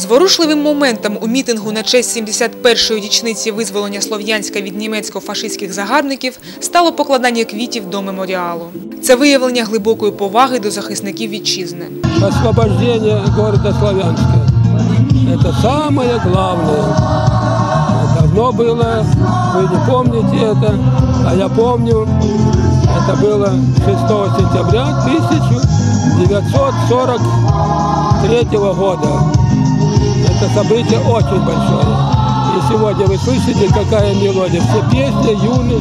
Зворушливим моментом у мітингу на честь 71-ї річниці визволення Слов'янська від німецько-фашистських загарбників стало покладання квітів до меморіалу. Це виявлення глибокої поваги до захисників вітчизни. освобождение города Славянска. Это самое главное. Давно было, вы не помните это, а я помню, это было 6 сентября 1943 года. Это событие очень большое. И сегодня вы слышите, какая мелодия. Все песни юны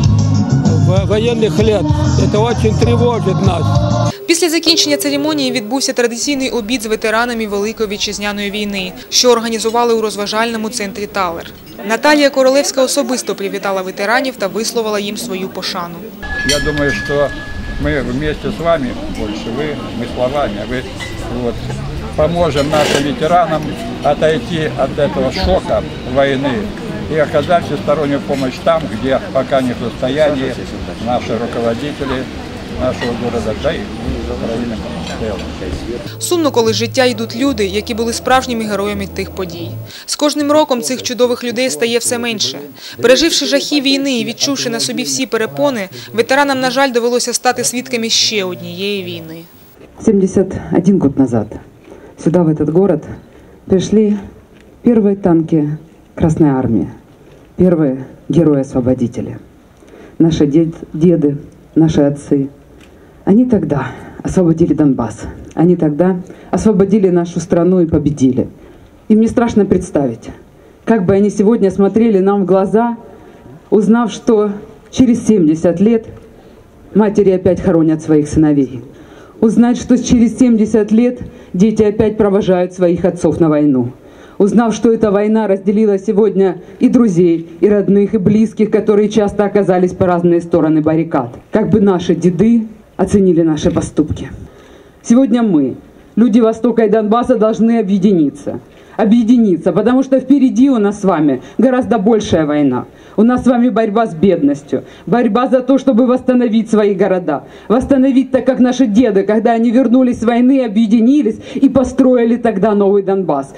во- военных лет. Это очень тревожит нас. Після закінчення церемонії відбувся традиційний обід з ветеранами Великої вітчизняної війни, що організували у розважальному центрі Талер. Наталія Королевська особисто привітала ветеранів та висловила їм свою пошану. Я думаю, что мы вместе с вами, больше вы, мы словами, а вы вот, поможем нашим ветеранам отойти от этого шока войны и оказать всестороннюю помощь там, где пока не в состоянии наши руководители нашего города, да и Украины в целом. Сумно, коли з життя йдуть люди, які були справжніми героями тих подій. З кожним роком цих чудових людей стає все менше. Переживши жахи війни і відчувши на собі всі перепони, ветеранам, на жаль, довелося стати свідками ще однієї війни. 71 год назад сюда, в этот город, пришли первые танки Красной Армии, первые герои-освободители. Наши дед- деды, наши отцы. Они тогда освободили Донбасс. Они тогда освободили нашу страну и победили. И мне страшно представить, как бы они сегодня смотрели нам в глаза, узнав, что через 70 лет матери опять хоронят своих сыновей. Узнать, что через 70 лет дети опять провожают своих отцов на войну. Узнав, что эта война разделила сегодня и друзей, и родных, и близких, которые часто оказались по разные стороны баррикад. Как бы наши деды оценили наши поступки. Сегодня мы, люди Востока и Донбасса, должны объединиться. Объединиться, потому что впереди у нас с вами гораздо большая война. У нас с вами борьба с бедностью, борьба за то, чтобы восстановить свои города. Восстановить так, как наши деды, когда они вернулись с войны, объединились и построили тогда новый Донбасс.